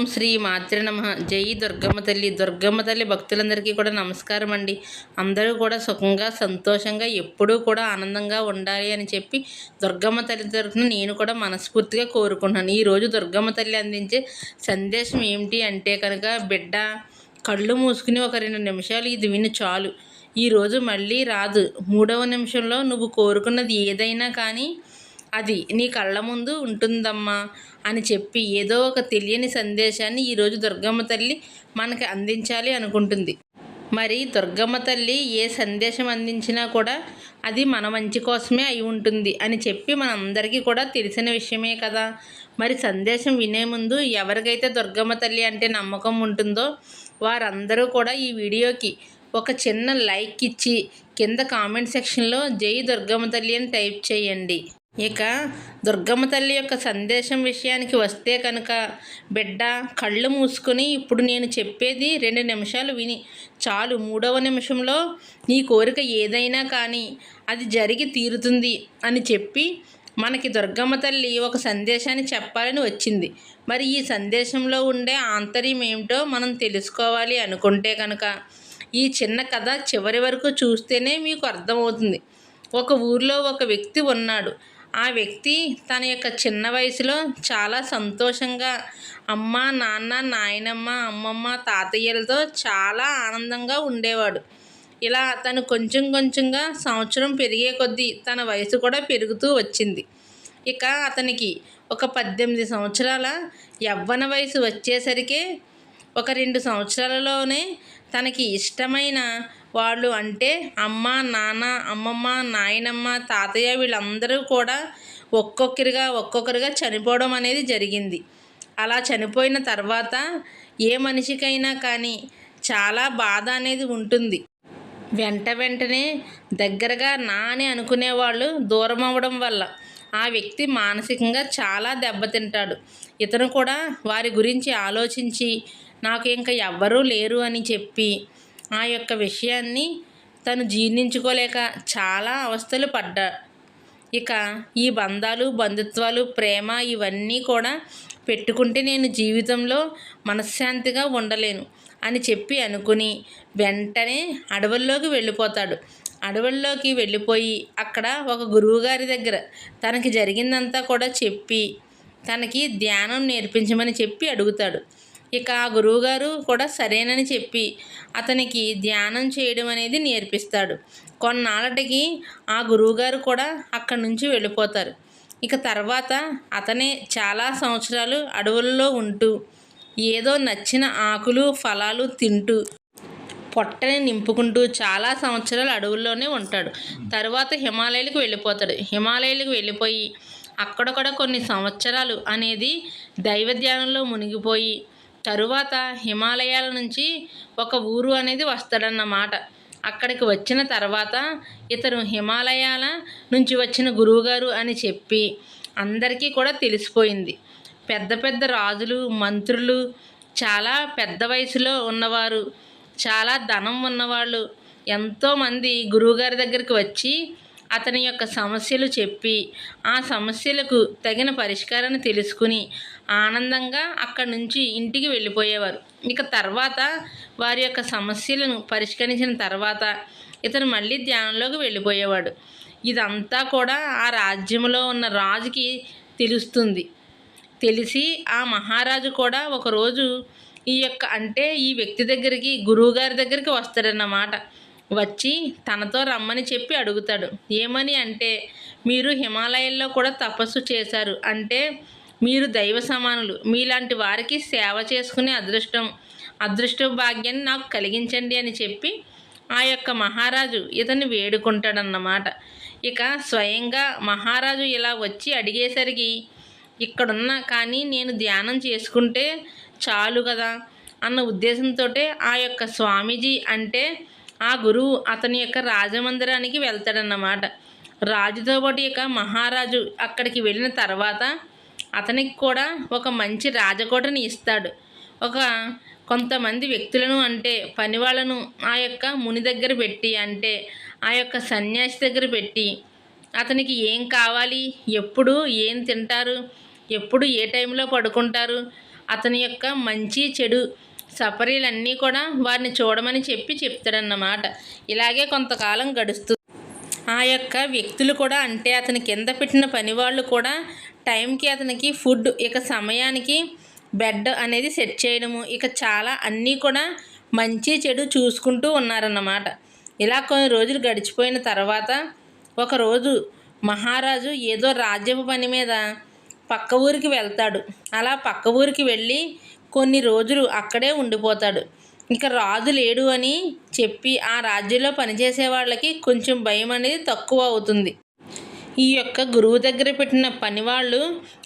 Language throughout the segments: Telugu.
ఓం శ్రీ మాతృ నమ. జై దుర్గమ్మ తల్లి దుర్గమ్మ తల్లి భక్తులందరికీ కూడా నమస్కారం అండి. అందరూ కూడా సుఖంగా సంతోషంగా ఎప్పుడూ కూడా ఆనందంగా ఉండాలి అని చెప్పి దుర్గమ్మ తల్లి తరఫున నేను కూడా మనస్ఫూర్తిగా కోరుకుంటున్నాను. ఈరోజు దుర్గమ్మ తల్లి అందించే సందేశం ఏమిటి అంటే కనుక బిడ్డ కళ్ళు మూసుకుని ఒక రెండు నిమిషాలు ఇది విని చాలు. ఈరోజు మళ్ళీ రాదు. మూడవ నిమిషంలో నువ్వు కోరుకున్నది ఏదైనా కానీ అది నీ కళ్ళ ముందు ఉంటుందమ్మా. అని చెప్పి ఏదో ఒక తెలియని సందేశాన్ని ఈరోజు దుర్గమ్మ తల్లి మనకి అందించాలి అనుకుంటుంది. మరి దుర్గమ్మ తల్లి ఏ సందేశం అందించినా కూడా అది మన మంచి కోసమే అయి ఉంటుంది అని చెప్పి మనందరికీ కూడా తెలిసిన విషయమే కదా. మరి సందేశం వినే ముందు ఎవరికైతే దుర్గమ్మ తల్లి అంటే నమ్మకం ఉంటుందో వారందరూ కూడా ఈ వీడియోకి ఒక చిన్న లైక్ ఇచ్చి కింద కామెంట్ సెక్షన్లో జై దుర్గమ్మ తల్లి అని టైప్ చేయండి. ఇక దుర్గమ్మ తల్లి యొక్క సందేశం విషయానికి వస్తే కనుక బిడ్డ కళ్ళు మూసుకొని ఇప్పుడు నేను చెప్పేది రెండు నిమిషాలు విని చాలు. మూడవ నిమిషంలో నీ కోరిక ఏదైనా కానీ అది జరిగి తీరుతుంది అని చెప్పి మనకి దుర్గమ్మ తల్లి ఒక సందేశాన్ని చెప్పాలని వచ్చింది. మరి ఈ సందేశంలో ఉండే ఆంతర్యం ఏమిటో మనం తెలుసుకోవాలి అనుకుంటే కనుక ఈ చిన్న కథ చివరి వరకు చూస్తేనే మీకు అర్థమవుతుంది. ఒక ఊర్లో ఒక వ్యక్తి ఉన్నాడు. ఆ వ్యక్తి తన యొక్క చిన్న వయసులో చాలా సంతోషంగా అమ్మ నాన్న నాయనమ్మ అమ్మమ్మ తాతయ్యలతో చాలా ఆనందంగా ఉండేవాడు. ఇలా తను కొంచెం కొంచెంగా సంవత్సరం పెరిగే కొద్దీ తన వయసు కూడా పెరుగుతూ వచ్చింది. ఇక అతనికి ఒక పద్దెనిమిది సంవత్సరాల యవ్వన వయసు వచ్చేసరికి ఒక రెండు సంవత్సరాలలోనే తనకి ఇష్టమైన వాళ్ళు అంటే అమ్మ నాన్న అమ్మమ్మ నాయనమ్మ తాతయ్య వీళ్ళందరూ కూడా ఒక్కొక్కరిగా ఒక్కొక్కరిగా చనిపోవడం అనేది జరిగింది. అలా చనిపోయిన తర్వాత ఏ మనిషికైనా కానీ చాలా బాధ అనేది ఉంటుంది. వెంట వెంటనే దగ్గరగా నా అని అనుకునేవాళ్ళు దూరం అవ్వడం వల్ల ఆ వ్యక్తి మానసికంగా చాలా దెబ్బతింటాడు. ఇతను కూడా వారి గురించి ఆలోచించి నాకు ఇంకా ఎవ్వరూ లేరు అని చెప్పి ఆ యొక్క విషయాన్ని తను జీర్ణించుకోలేక చాలా అవస్థలు పడ్డా. ఇక ఈ బంధాలు బంధుత్వాలు ప్రేమ ఇవన్నీ కూడా పెట్టుకుంటే నేను జీవితంలో మనశ్శాంతిగా ఉండలేను అని చెప్పి అనుకుని వెంటనే అడవుల్లోకి వెళ్ళిపోతాడు. అడవుల్లోకి వెళ్ళిపోయి అక్కడ ఒక గురువుగారి దగ్గర తనకి జరిగిందంతా కూడా చెప్పి తనకి ధ్యానం నేర్పించమని చెప్పి అడుగుతాడు. ఇక ఆ గురువుగారు కూడా సరేనని చెప్పి అతనికి ధ్యానం చేయడం అనేది నేర్పిస్తాడు. కొన్నాళ్ళటికి ఆ గురువుగారు కూడా అక్కడి నుంచి వెళ్ళిపోతారు. ఇక తర్వాత అతనే చాలా సంవత్సరాలు అడవుల్లో ఉంటూ ఏదో నచ్చిన ఆకులు ఫలాలు తింటూ పొట్టని నింపుకుంటూ చాలా సంవత్సరాలు అడవుల్లోనే ఉంటాడు. తర్వాత హిమాలయాలకు వెళ్ళిపోతాడు. హిమాలయాలకు వెళ్ళిపోయి అక్కడ కూడా కొన్ని సంవత్సరాలు అనేది దైవ ధ్యానంలో మునిగిపోయి తరువాత హిమాలయాల నుంచి ఒక ఊరు అనేది వస్తాడన్నమాట అక్కడికి వచ్చిన తర్వాత ఇతను హిమాలయాల నుంచి వచ్చిన గురువుగారు అని చెప్పి అందరికీ కూడా తెలిసిపోయింది. పెద్ద పెద్ద రాజులు మంత్రులు చాలా పెద్ద వయసులో ఉన్నవారు చాలా ధనం ఉన్నవాళ్ళు ఎంతోమంది గురువుగారి దగ్గరికి వచ్చి అతని యొక్క సమస్యలు చెప్పి ఆ సమస్యలకు తగిన పరిష్కారాన్ని తెలుసుకుని ఆనందంగా అక్కడి నుంచి ఇంటికి వెళ్ళిపోయేవారు. ఇక తర్వాత వారి యొక్క సమస్యలను పరిష్కరించిన తర్వాత ఇతను మళ్ళీ ధ్యానంలోకి వెళ్ళిపోయేవాడు. ఇదంతా కూడా ఆ రాజ్యంలో ఉన్న రాజుకి తెలుస్తుంది. తెలిసి ఆ మహారాజు కూడా ఒకరోజు ఈ యొక్క అంటే ఈ వ్యక్తి దగ్గరికి గురువుగారి దగ్గరికి వస్తాడన్నమాట వచ్చి తనతో రమ్మని చెప్పి అడుగుతాడు. ఏమని అంటే మీరు హిమాలయాల్లో కూడా తపస్సు చేశారు. అంటే మీరు దైవ సమానులు. మీలాంటి వారికి సేవ చేసుకునే అదృష్టం అదృష్ట భాగ్యాన్ని నాకు కలిగించండి అని చెప్పి ఆ యొక్క మహారాజు ఇతన్ని వేడుకుంటాడన్నమాట. ఇక స్వయంగా మహారాజు ఇలా వచ్చి అడిగేసరికి ఇక్కడున్నా కానీ నేను ధ్యానం చేసుకుంటే చాలు కదా అన్న ఉద్దేశంతో ఆ యొక్క స్వామీజీ అంటే ఆ గురువు అతని యొక్క రాజమందిరానికి వెళ్తాడన్నమాట. రాజుతో పాటు ఇక మహారాజు అక్కడికి వెళ్ళిన తర్వాత అతనికి కూడా ఒక మంచి రాజకోటని ఇస్తాడు. ఒక కొంతమంది వ్యక్తులను అంటే పని వాళ్ళను ఆ యొక్క ముని దగ్గర పెట్టి అంటే ఆ యొక్క సన్యాసి దగ్గర పెట్టి అతనికి ఏం కావాలి ఎప్పుడు ఏం తింటారు ఎప్పుడు ఏ టైంలో పడుకుంటారు అతని యొక్క మంచి చెడు సఫరీలన్నీ కూడా వారిని చూడమని చెప్పి చెప్తాడన్నమాట. ఇలాగే కొంతకాలం గడుస్తూ ఆ యొక్క వ్యక్తులు కూడా అంటే అతని కింద పెట్టిన పని వాళ్ళు కూడా టైంకి అతనికి ఫుడ్ ఇక సమయానికి బెడ్ అనేది సెట్ చేయడము ఇక చాలా అన్నీ కూడా మంచి చెడు చూసుకుంటూ ఉన్నారన్నమాట. ఇలా కొన్ని రోజులు గడిచిపోయిన తర్వాత ఒకరోజు మహారాజు ఏదో రాజ్యపు పని మీద పక్క ఊరికి వెళ్తాడు. అలా పక్క ఊరికి వెళ్ళి కొన్ని రోజులు అక్కడే ఉండిపోతాడు. ఇక రాజు లేడు అని చెప్పి ఆ రాజ్యంలో పనిచేసే వాళ్ళకి కొంచెం భయం అనేది తక్కువ అవుతుంది. ఈ యొక్క గురువు దగ్గర పెట్టిన పని వాళ్ళు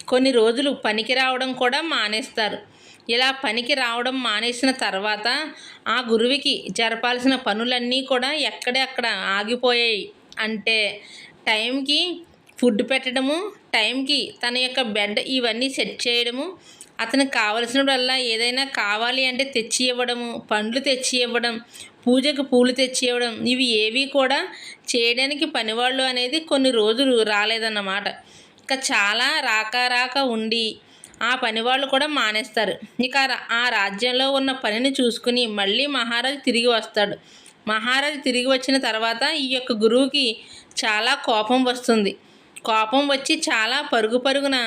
కొన్ని రోజులు పనికి రావడం కూడా మానేస్తారు. ఇలా పనికి రావడం మానేసిన తర్వాత ఆ గురువుకి జరపాల్సిన పనులన్నీ కూడా ఎక్కడే అక్కడ ఆగిపోయాయి. అంటే టైంకి ఫుడ్ పెట్టడము టైంకి తన యొక్క బెడ్ ఇవన్నీ సెట్ చేయడము అతనికి కావలసినప్పుడల్లా ఏదైనా కావాలి అంటే తెచ్చి ఇవ్వడము పండ్లు తెచ్చి ఇవ్వడం పూజకు పూలు తెచ్చి ఇవ్వడం ఇవి ఏవి కూడా చేయడానికి పనివాళ్ళు అనేది కొన్ని రోజులు రాలేదన్నమాట. ఇంకా చాలా రాక రాక ఉండి ఆ పనివాళ్ళు కూడా మానేస్తారు. ఇక ఆ రాజ్యంలో ఉన్న పనిని చూసుకుని మళ్ళీ మహారాజు తిరిగి వస్తాడు. మహారాజు తిరిగి వచ్చిన తర్వాత ఈ యొక్క గురువుకి చాలా కోపం వస్తుంది. కోపం వచ్చి చాలా పరుగు పరుగున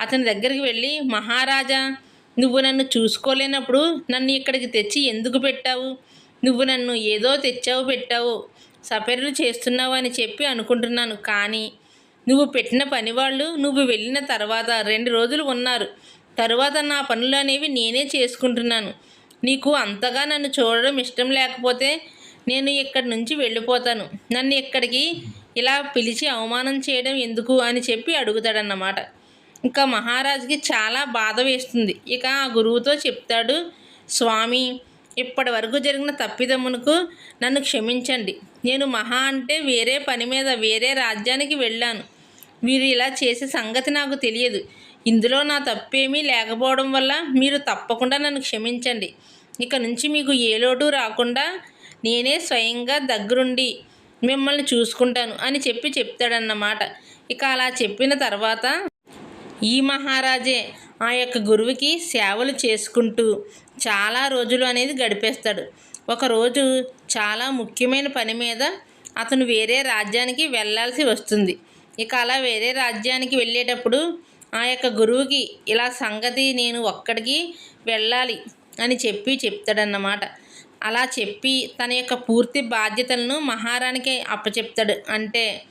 అతని దగ్గరికి వెళ్ళి మహారాజా నువ్వు నన్ను చూసుకోలేనప్పుడు నన్ను ఇక్కడికి తెచ్చి ఎందుకు పెట్టావు? నువ్వు నన్ను ఏదో తెచ్చావు పెట్టావు. సపర్యలు చేస్తున్నావు అని చెప్పి అనుకుంటున్నాను. కానీ నువ్వు పెట్టిన పని వాళ్ళు నువ్వు వెళ్ళిన తర్వాత రెండు రోజులు ఉన్నారు. తరువాత నా పనులు అనేవి నేనే చేసుకుంటున్నాను. నీకు అంతగా నన్ను చూడడం ఇష్టం లేకపోతే నేను ఇక్కడి నుంచి వెళ్ళిపోతాను. నన్ను ఇక్కడికి ఇలా పిలిచి అవమానం చేయడం ఎందుకు? అని చెప్పి అడుగుతాడన్నమాట. ఇంకా మహారాజుకి చాలా బాధ వేస్తుంది. ఇక ఆ గురువుతో చెప్తాడు స్వామి ఇప్పటి వరకు జరిగిన తప్పిదమ్మునకు నన్ను క్షమించండి. నేను మహా అంటే వేరే పని మీద వేరే రాజ్యానికి వెళ్ళాను. వీరు ఇలా చేసే సంగతి నాకు తెలియదు. ఇందులో నా తప్పేమీ లేకపోవడం వల్ల మీరు తప్పకుండా నన్ను క్షమించండి. ఇక నుంచి మీకు ఏ లోటు రాకుండా నేనే స్వయంగా దగ్గరుండి మిమ్మల్ని చూసుకుంటాను అని చెప్పి చెప్తాడన్నమాట. ఇక అలా చెప్పిన తర్వాత ఈ మహారాజే ఆ యొక్క గురువుకి సేవలు చేసుకుంటూ చాలా రోజులు అనేది గడిపేస్తాడు. ఒకరోజు చాలా ముఖ్యమైన పని మీద అతను వేరే రాజ్యానికి వెళ్ళాల్సి వస్తుంది. ఇక అలా వేరే రాజ్యానికి వెళ్ళేటప్పుడు ఆ యొక్క గురువుకి ఇలా సంగతి నేను ఒక్కడికి వెళ్ళాలి అని చెప్పి చెప్తాడన్నమాట. అలా చెప్పి తన యొక్క పూర్తి బాధ్యతలను మహారాణికి అప్పచెప్తాడు. అంటే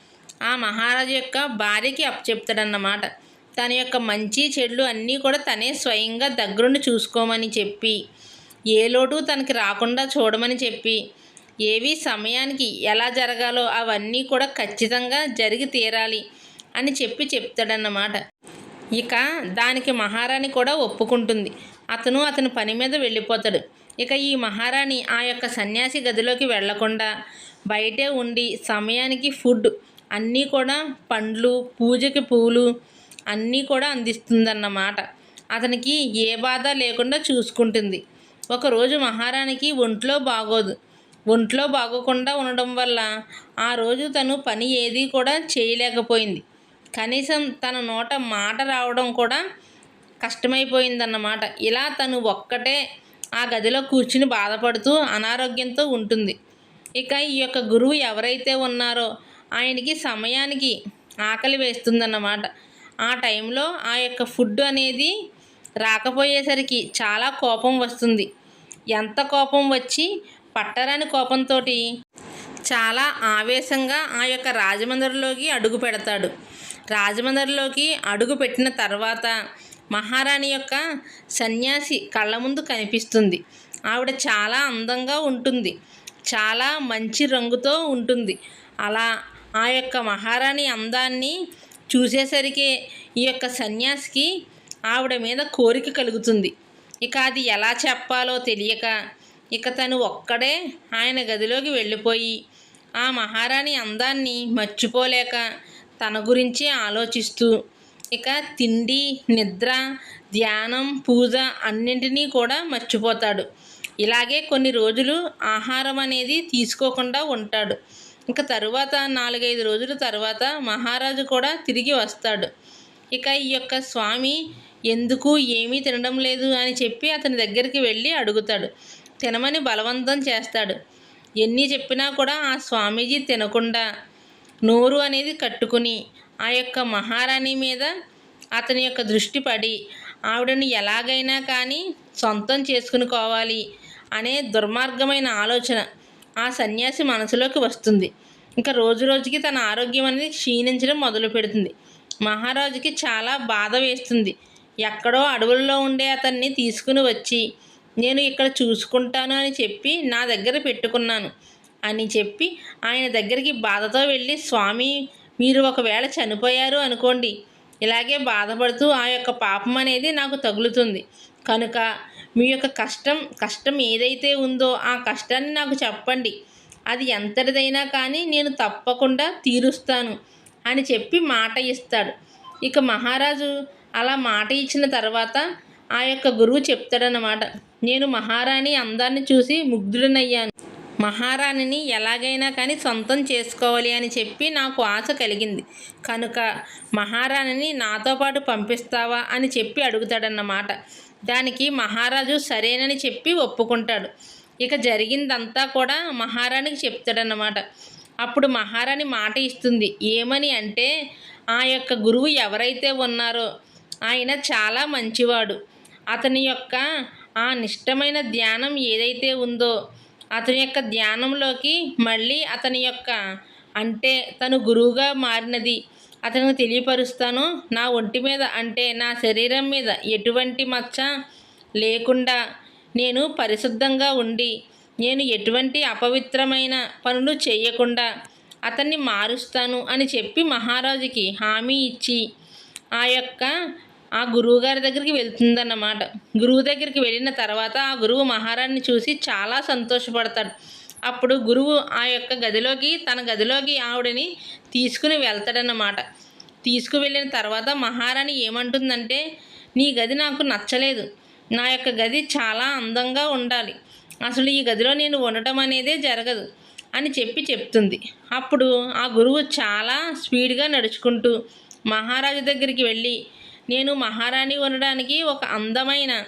ఆ మహారాజు యొక్క భార్యకి అప్పచెప్తాడన్నమాట. తన యొక్క మంచి చెడులు అన్నీ కూడా తనే స్వయంగా దగ్గరుండి చూసుకోమని చెప్పి ఏ లోటు తనకి రాకుండా చూడమని చెప్పి ఏవి సమయానికి ఎలా జరగాలో అవన్నీ కూడా ఖచ్చితంగా జరిగి తీరాలి అని చెప్పి చెప్తాడన్నమాట. ఇక దానికి మహారాణి కూడా ఒప్పుకుంటుంది. అతను అతని పని మీద వెళ్ళిపోతాడు. ఇక ఈ మహారాణి ఆ యొక్క సన్యాసి గదిలోకి వెళ్ళకుండా బయటే ఉండి సమయానికి ఫుడ్ అన్నీ కూడా పండ్లు పూజకి పూలు అన్నీ కూడా అందిస్తుందన్నమాట. అతనికి ఏ బాధ లేకుండా చూసుకుంటుంది. ఒకరోజు మహారాణికి ఒంట్లో బాగోదు. ఒంట్లో బాగోకుండా ఉండడం వల్ల ఆ రోజు తను పని ఏది కూడా చేయలేకపోయింది. కనీసం తన నోట మాట రావడం కూడా కష్టమైపోయిందన్నమాట. ఇలా తను ఒక్కటే ఆ గదిలో కూర్చుని బాధపడుతూ అనారోగ్యంతో ఉంటుంది. ఇక ఈ యొక్క గురువు ఎవరైతే ఉన్నారో ఆయనకి సమయానికి ఆకలి వేస్తుందన్నమాట. ఆ టైంలో ఆ యొక్క ఫుడ్ అనేది రాకపోయేసరికి చాలా కోపం వస్తుంది. ఎంత కోపం వచ్చి పట్టరాని కోపంతో చాలా ఆవేశంగా ఆ యొక్క రాజమందిరిలోకి అడుగు పెడతాడు. రాజమందిరిలోకి అడుగు పెట్టిన తర్వాత మహారాణి యొక్క సన్యాసి కళ్ళ ముందు కనిపిస్తుంది. ఆవిడ చాలా అందంగా ఉంటుంది. చాలా మంచి రంగుతో ఉంటుంది. అలా ఆ యొక్క మహారాణి అందాన్ని చూసేసరికి ఈ యొక్క సన్యాసికి ఆవిడ మీద కోరిక కలుగుతుంది. ఇక అది ఎలా చెప్పాలో తెలియక ఇక తను ఒక్కడే ఆయన గదిలోకి వెళ్ళిపోయి ఆ మహారాణి అందాన్ని మర్చిపోలేక తన గురించి ఆలోచిస్తూ ఇక తిండి నిద్ర ధ్యానం పూజ అన్నింటినీ కూడా మర్చిపోతాడు. ఇలాగే కొన్ని రోజులు ఆహారం అనేది తీసుకోకుండా ఉంటాడు. ఇంకా తరువాత నాలుగైదు రోజుల తర్వాత మహారాజు కూడా తిరిగి వస్తాడు. ఇక ఈ యొక్క స్వామి ఎందుకు ఏమీ తినడం లేదు అని చెప్పి అతని దగ్గరికి వెళ్ళి అడుగుతాడు. తినమని బలవంతం చేస్తాడు. ఎన్ని చెప్పినా కూడా ఆ స్వామీజీ తినకుండా నోరు అనేది కట్టుకుని ఆ యొక్క మహారాణి మీద అతని యొక్క దృష్టి పడి ఆవిడని ఎలాగైనా కానీ సొంతం చేసుకుని అనే దుర్మార్గమైన ఆలోచన. ఆ సన్యాసి మనసులోకి వస్తుంది. ఇంకా రోజు రోజుకి తన ఆరోగ్యం అనేది క్షీణించడం మొదలు పెడుతుంది. మహారాజుకి చాలా బాధ వేస్తుంది. ఎక్కడో అడవుల్లో ఉండే అతన్ని తీసుకుని వచ్చి నేను ఇక్కడ చూసుకుంటాను అని చెప్పి నా దగ్గర పెట్టుకున్నాను అని చెప్పి ఆయన దగ్గరికి బాధతో వెళ్ళి స్వామి మీరు ఒకవేళ చనిపోయారు అనుకోండి. ఇలాగే బాధపడుతూ ఆ యొక్క పాపం అనేది నాకు తగులుతుంది. కనుక మీ యొక్క కష్టం కష్టం ఏదైతే ఉందో ఆ కష్టాన్ని నాకు చెప్పండి. అది ఎంతటిదైనా కానీ నేను తప్పకుండా తీరుస్తాను అని చెప్పి మాట ఇస్తాడు. ఇక మహారాజు అలా మాట ఇచ్చిన తర్వాత ఆ యొక్క గురువు చెప్తాడనమాట నేను మహారాణి అందాన్ని చూసి ముగ్ధుడనయ్యాను. మహారాణిని ఎలాగైనా కానీ సొంతం చేసుకోవాలి అని చెప్పి నాకు ఆశ కలిగింది. కనుక మహారాణిని నాతో పాటు పంపిస్తావా అని చెప్పి అడుగుతాడన్నమాట. దానికి మహారాజు సరేనని చెప్పి ఒప్పుకుంటాడు. ఇక జరిగిందంతా కూడా మహారాణికి చెప్తాడన్నమాట. అప్పుడు మహారాణి మాట ఇస్తుంది ఏమని అంటే ఆ యొక్క గురువు ఎవరైతే ఉన్నారో ఆయన చాలా మంచివాడు. అతని యొక్క ఆ నిష్టమైన ధ్యానం ఏదైతే ఉందో అతని యొక్క ధ్యానంలోకి మళ్ళీ అతని యొక్క అంటే తను గురువుగా మారినది అతనికి తెలియపరుస్తాను. నా ఒంటి మీద అంటే నా శరీరం మీద ఎటువంటి మచ్చ లేకుండా నేను పరిశుద్ధంగా ఉండి నేను ఎటువంటి అపవిత్రమైన పనులు చేయకుండా అతన్ని మారుస్తాను అని చెప్పి మహారాజుకి హామీ ఇచ్చి ఆ యొక్క ఆ గురువుగారి దగ్గరికి వెళ్తుందన్నమాట. గురువు దగ్గరికి వెళ్ళిన తర్వాత ఆ గురువు మహారాణిని చూసి చాలా సంతోషపడతాడు. అప్పుడు గురువు ఆ యొక్క గదిలోకి తన గదిలోకి ఆవిడని తీసుకుని వెళ్తాడన్నమాట. తీసుకువెళ్ళిన తర్వాత మహారాణి ఏమంటుందంటే నీ గది నాకు నచ్చలేదు. నా యొక్క గది చాలా అందంగా ఉండాలి. అసలు ఈ గదిలో నేను ఉండటం అనేదే జరగదు అని చెప్పి చెప్తుంది. అప్పుడు ఆ గురువు చాలా స్పీడ్గా నడుచుకుంటూ మహారాజు దగ్గరికి వెళ్ళి నేను మహారాణి ఉండడానికి ఒక అందమైన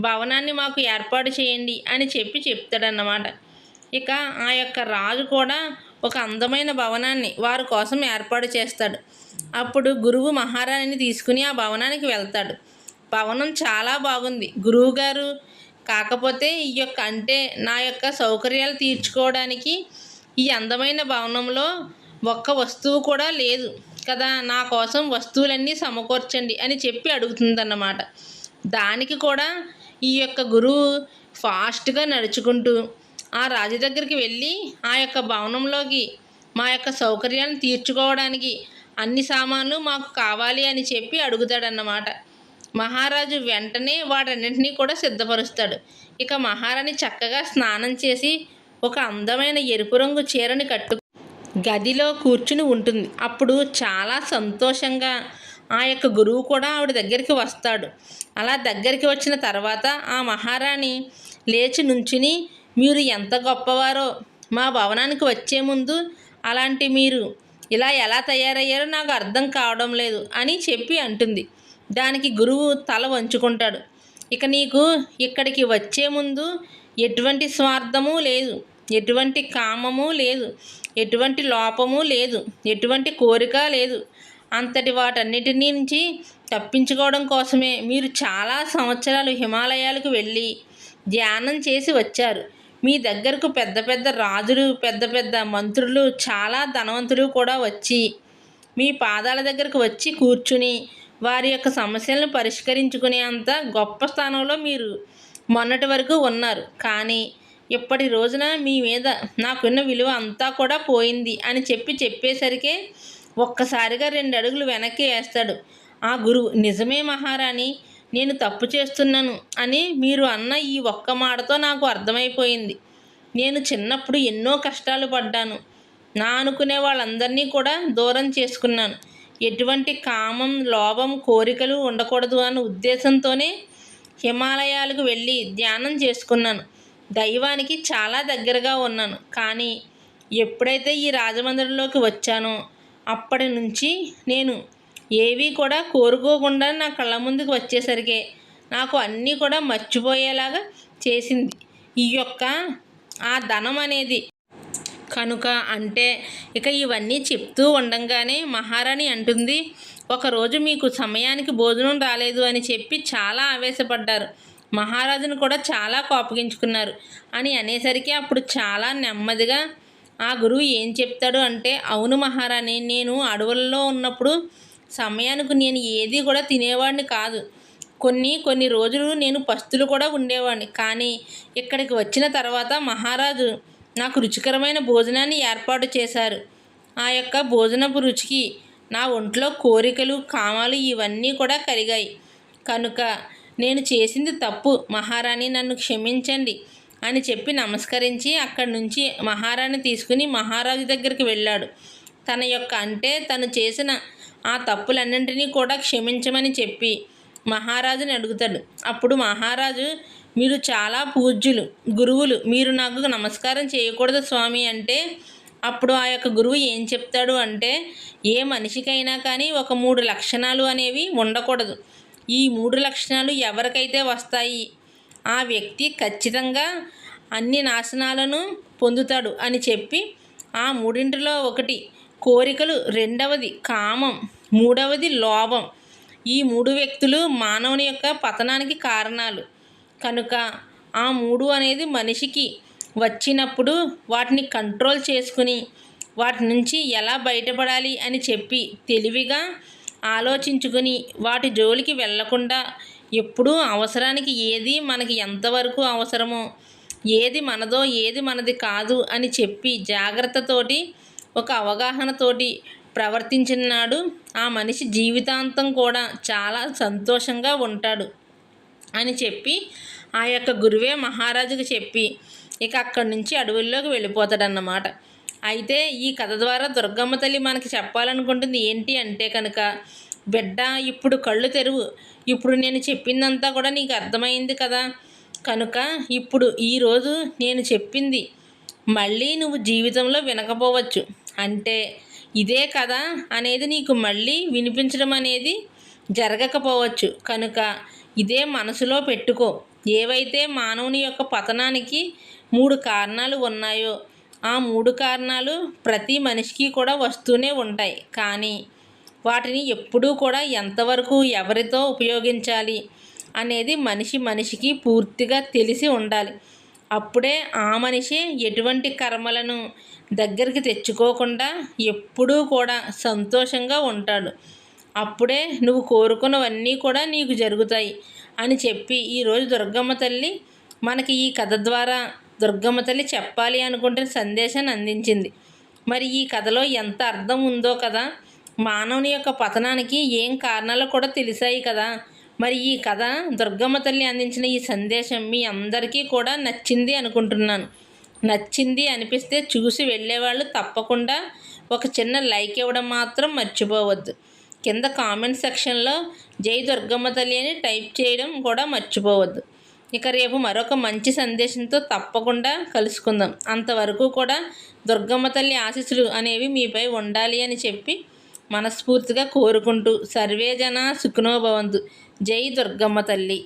భవనాన్ని మాకు ఏర్పాటు చేయండి అని చెప్పి చెప్తాడన్నమాట. ఇక ఆ యొక్క రాజు కూడా ఒక అందమైన భవనాన్ని వారి కోసం ఏర్పాటు చేస్తాడు. అప్పుడు గురువు మహారాణిని తీసుకుని ఆ భవనానికి వెళ్తాడు. భవనం చాలా బాగుంది. గురువుగారు కాకపోతే ఈ యొక్క అంటే నా యొక్క సౌకర్యాలు తీర్చుకోవడానికి ఈ అందమైన భవనంలో ఒక్క వస్తువు కూడా లేదు కదా. నా కోసం వస్తువులన్నీ సమకూర్చండి అని చెప్పి అడుగుతుందన్నమాట. దానికి కూడా ఈ యొక్క గురువు ఫాస్ట్గా నడుచుకుంటూ ఆ రాజు దగ్గరికి వెళ్ళి ఆ యొక్క భవనంలోకి మా యొక్క సౌకర్యాన్ని తీర్చుకోవడానికి అన్ని సామాన్లు మాకు కావాలి అని చెప్పి అడుగుతాడన్నమాట. మహారాజు వెంటనే వాటన్నింటినీ కూడా సిద్ధపరుస్తాడు. ఇక మహారాణి చక్కగా స్నానం చేసి ఒక అందమైన ఎరుపు రంగు చీరని కట్టు గదిలో కూర్చుని ఉంటుంది. అప్పుడు చాలా సంతోషంగా ఆ యొక్క గురువు కూడా ఆవిడ దగ్గరికి వస్తాడు. అలా దగ్గరికి వచ్చిన తర్వాత ఆ మహారాణి లేచి నుంచుని మీరు ఎంత గొప్పవారో మా భవనానికి వచ్చే ముందు అలాంటి మీరు ఇలా ఎలా తయారయ్యారో నాకు అర్థం కావడం లేదు అని చెప్పి అంటుంది. దానికి గురువు తల వంచుకుంటాడు. ఇక నీకు ఇక్కడికి వచ్చే ముందు ఎటువంటి స్వార్థము లేదు ఎటువంటి కామము లేదు ఎటువంటి లోపము లేదు ఎటువంటి కోరిక లేదు. అంతటి వాటన్నిటి నుంచి తప్పించుకోవడం కోసమే మీరు చాలా సంవత్సరాలు హిమాలయాలకు వెళ్ళి ధ్యానం చేసి వచ్చారు. మీ దగ్గరకు పెద్ద పెద్ద రాజులు పెద్ద పెద్ద మంత్రులు చాలా ధనవంతులు కూడా వచ్చి మీ పాదాల దగ్గరకు వచ్చి కూర్చుని వారి యొక్క సమస్యలను పరిష్కరించుకునే అంత గొప్ప స్థానంలో మీరు మొన్నటి వరకు ఉన్నారు. కానీ ఇప్పటి రోజున మీ మీద నాకున్న విలువ అంతా కూడా పోయింది అని చెప్పి చెప్పేసరికే ఒక్కసారిగా రెండు అడుగులు వెనక్కి వేస్తాడు. ఆ గురువు నిజమే మహారాణి. నేను తప్పు చేస్తున్నాను అని మీరు అన్న ఈ ఒక్క మాటతో నాకు అర్థమైపోయింది. నేను చిన్నప్పుడు ఎన్నో కష్టాలు పడ్డాను. నా అనుకునే వాళ్ళందరినీ కూడా దూరం చేసుకున్నాను. ఎటువంటి కామం లోభం కోరికలు ఉండకూడదు అన్న ఉద్దేశంతోనే హిమాలయాలకు వెళ్ళి ధ్యానం చేసుకున్నాను. దైవానికి చాలా దగ్గరగా ఉన్నాను. కానీ ఎప్పుడైతే ఈ రాజమందిరంలోకి వచ్చానో అప్పటి నుంచి నేను ఏవి కూడా కోరుకోకుండా నా కళ్ళ ముందుకు వచ్చేసరికి నాకు అన్నీ కూడా మర్చిపోయేలాగా చేసింది. ఈ యొక్క ఆ ధనం అనేది కనుక అంటే ఇక ఇవన్నీ చెప్తూ ఉండంగానే మహారాణి అంటుంది ఒకరోజు మీకు సమయానికి భోజనం రాలేదు అని చెప్పి చాలా ఆవేశపడ్డారు. మహారాజును కూడా చాలా కోపగించుకున్నారు అని అనేసరికి అప్పుడు చాలా నెమ్మదిగా ఆ గురువు ఏం చెప్తాడు అంటే అవును మహారాణి నేను అడవుల్లో ఉన్నప్పుడు సమయానికి నేను ఏది కూడా తినేవాడిని కాదు. కొన్ని కొన్ని రోజులు నేను పస్తులు కూడా ఉండేవాడిని. కానీ ఇక్కడికి వచ్చిన తర్వాత మహారాజు నాకు రుచికరమైన భోజనాన్ని ఏర్పాటు చేశారు. ఆ యొక్క భోజనపు రుచికి నా ఒంట్లో కోరికలు కామాలు ఇవన్నీ కూడా కలిగాయి. కనుక నేను చేసింది తప్పు. మహారాణి నన్ను క్షమించండి అని చెప్పి నమస్కరించి అక్కడి నుంచి మహారాణి తీసుకుని మహారాజు దగ్గరికి వెళ్ళాడు. తన యొక్క అంటే తను చేసిన ఆ తప్పులన్నింటినీ కూడా క్షమించమని చెప్పి మహారాజుని అడుగుతాడు. అప్పుడు మహారాజు మీరు చాలా పూజ్యులు గురువులు మీరు నాకు నమస్కారం చేయకూడదు స్వామి అంటే అప్పుడు ఆ యొక్క గురువు ఏం చెప్తాడు అంటే ఏ మనిషికైనా కానీ ఒక మూడు లక్షణాలు అనేవి ఉండకూడదు. ఈ మూడు లక్షణాలు ఎవరికైతే వస్తాయి? ఆ వ్యక్తి ఖచ్చితంగా అన్ని నాశనాలను పొందుతాడు అని చెప్పి ఆ మూడింటిలో ఒకటి కోరికలు రెండవది కామం మూడవది లోభం. ఈ మూడు వ్యక్తులు మానవుని యొక్క పతనానికి కారణాలు. కనుక ఆ మూడు అనేది మనిషికి వచ్చినప్పుడు వాటిని కంట్రోల్ చేసుకుని వాటి నుంచి ఎలా బయటపడాలి అని చెప్పి తెలివిగా ఆలోచించుకుని వాటి జోలికి వెళ్ళకుండా ఎప్పుడూ అవసరానికి ఏది మనకి ఎంతవరకు అవసరమో ఏది మనదో ఏది మనది కాదు అని చెప్పి జాగ్రత్తతోటి ఒక అవగాహనతోటి ప్రవర్తించినాడు ఆ మనిషి జీవితాంతం కూడా చాలా సంతోషంగా ఉంటాడు అని చెప్పి ఆ యొక్క గురువే మహారాజుకి చెప్పి ఇక అక్కడి నుంచి అడవుల్లోకి వెళ్ళిపోతాడన్నమాట. అయితే ఈ కథ ద్వారా దుర్గమ్మ తల్లి మనకి చెప్పాలనుకుంటుంది ఏంటి అంటే కనుక బిడ్డ ఇప్పుడు కళ్ళు తెరువు. ఇప్పుడు నేను చెప్పిందంతా కూడా నీకు అర్థమైంది కదా. కనుక ఇప్పుడు ఈరోజు నేను చెప్పింది. మళ్ళీ నువ్వు జీవితంలో వినకపోవచ్చు. అంటే ఇదే కదా అనేది నీకు మళ్ళీ వినిపించడం అనేది జరగకపోవచ్చు. కనుక ఇదే మనసులో పెట్టుకో. ఏవైతే మానవుని యొక్క పతనానికి మూడు కారణాలు ఉన్నాయో ఆ మూడు కారణాలు ప్రతి మనిషికి కూడా వస్తూనే ఉంటాయి. కానీ వాటిని ఎప్పుడూ కూడా ఎంతవరకు ఎవరితో ఉపయోగించాలి అనేది మనిషి మనిషికి పూర్తిగా తెలిసి ఉండాలి. అప్పుడే ఆ మనిషి ఎటువంటి కర్మలను దగ్గరికి తెచ్చుకోకుండా ఎప్పుడూ కూడా సంతోషంగా ఉంటాడు. అప్పుడే నువ్వు కోరుకున్నవన్నీ కూడా నీకు జరుగుతాయి అని చెప్పి ఈరోజు దుర్గమ్మ తల్లి మనకి ఈ కథ ద్వారా దుర్గమ్మ తల్లి చెప్పాలి అనుకుంటున్న సందేశాన్ని అందించింది. మరి ఈ కథలో ఎంత అర్థం ఉందో కదా? మానవుని యొక్క పతనానికి ఏం కారణాలు కూడా తెలిసాయి కదా? మరి ఈ కథ దుర్గమ్మ తల్లి అందించిన ఈ సందేశం మీ అందరికీ కూడా నచ్చింది అనుకుంటున్నాను. నచ్చింది అనిపిస్తే చూసి వెళ్ళేవాళ్ళు తప్పకుండా ఒక చిన్న లైక్ ఇవ్వడం మాత్రం మర్చిపోవద్దు. కింద కామెంట్ సెక్షన్లో జై దుర్గమ్మ తల్లి అని టైప్ చేయడం కూడా మర్చిపోవద్దు. ఇక రేపు మరొక మంచి సందేశంతో తప్పకుండా కలుసుకుందాం. అంతవరకు కూడా దుర్గమ్మ తల్లి ఆశీస్సులు అనేవి మీపై ఉండాలి అని చెప్పి మనస్ఫూర్తిగా కోరుకుంటూ సర్వేజన సుఖనోభవంతు జై దుర్గమ్మ తల్లి.